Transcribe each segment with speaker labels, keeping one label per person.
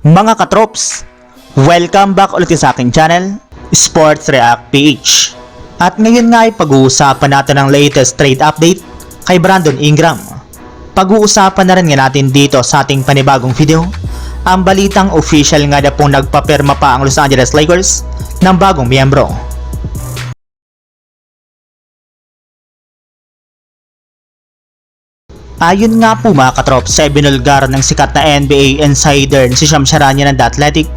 Speaker 1: Mga katrops, welcome back ulit sa aking channel, Sports React PH. At ngayon nga ay pag-uusapan natin ang latest trade update kay Brandon Ingram. Pag-uusapan na rin nga natin dito sa ating panibagong video, ang balitang official nga na pong nagpapirma pa ang Los Angeles Lakers ng bagong miyembro. Ayon nga po mga katrop sa ibinulgar ng sikat na NBA insider si Sham Charania ng The Athletic,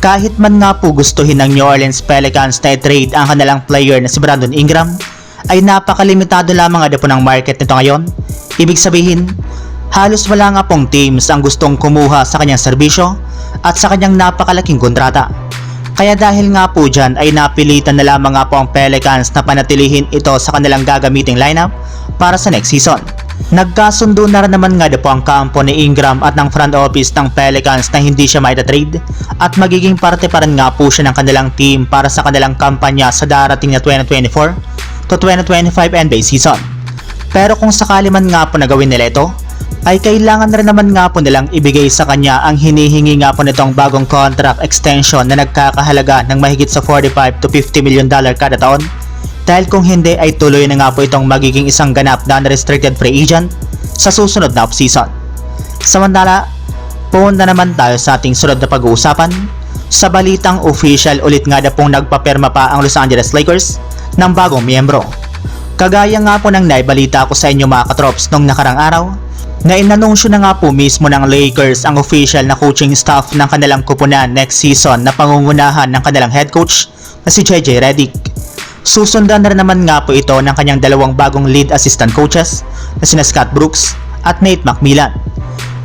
Speaker 1: kahit man nga po gustuhin ng New Orleans Pelicans na i-trade ang kanilang player na si Brandon Ingram, ay napakalimitado lamang nga po ng market nito ngayon. Ibig sabihin, halos wala nga pong teams ang gustong kumuha sa kanyang serbisyo at sa kanyang napakalaking kontrata. Kaya dahil nga po dyan ay napilitan na lamang nga po ang Pelicans na panatilihin ito sa kanilang gagamiting lineup para sa next season. Nagkasundo na rin naman nga po ang kampo ni Ingram at ng front office ng Pelicans na hindi siya maita-trade at magiging parte pa rin nga po siya ng kanilang team para sa kanilang kampanya sa darating na 2024 to 2025 NBA season. Pero kung sakali man nga po na gawin nila ito, ay kailangan rin naman nga po nilang ibigay sa kanya ang hinihingi nga po nitong bagong contract extension na nagkakahalaga ng mahigit sa 45 to 50 million dollar kada taon dahil kung hindi ay tuloy na nga po itong magiging isang ganap na unrestricted free agent sa susunod na offseason. Samantala, punta naman tayo sa ating sunod na pag-uusapan sa balitang official ulit nga na pong nagpapirma pa ang Los Angeles Lakers ng bagong miyembro. Kagaya nga po ng naibalita ko sa inyo mga katrops nung nakarang araw, na inanunsyo na nga po mismo ng Lakers ang official na coaching staff ng kanilang kupunan next season na pangungunahan ng kanilang head coach na si JJ Redick. Susundan na rin naman nga po ito ng kanyang dalawang bagong lead assistant coaches na sina Scott Brooks at Nate McMillan.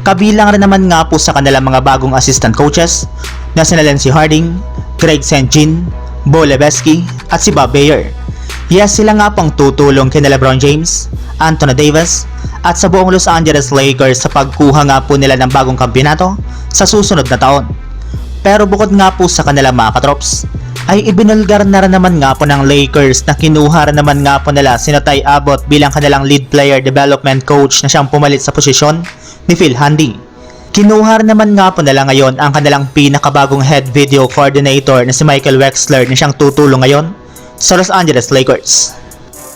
Speaker 1: Kabilang rin naman nga po sa kanilang mga bagong assistant coaches na sina Lindsey Harding, Greg St. Jean, Bo Lebeski at si Bob Bayer. Yes, sila nga pong tutulong kina LeBron James, Anthony Davis at sa buong Los Angeles Lakers sa pagkuha nga po nila ng bagong kampiyonato sa susunod na taon. Pero bukod nga po sa kanilang mga katrops, ay ibinulgar na rin naman nga po ng Lakers na kinuha rin naman nga po nila si Tay Abbott bilang kanilang lead player development coach na siyang pumalit sa posisyon ni Phil Handy. Kinuha rin naman nga po nila ngayon ang kanilang pinakabagong head video coordinator na si Michael Wexler na siyang tutulong ngayon sa Los Angeles Lakers.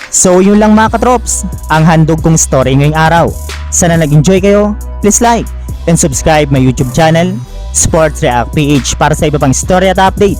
Speaker 1: So yun lang mga katrops, ang handog kong story ngayong araw. Sana nag-enjoy kayo, please like and subscribe my YouTube channel, Sports React PH para sa iba pang story at update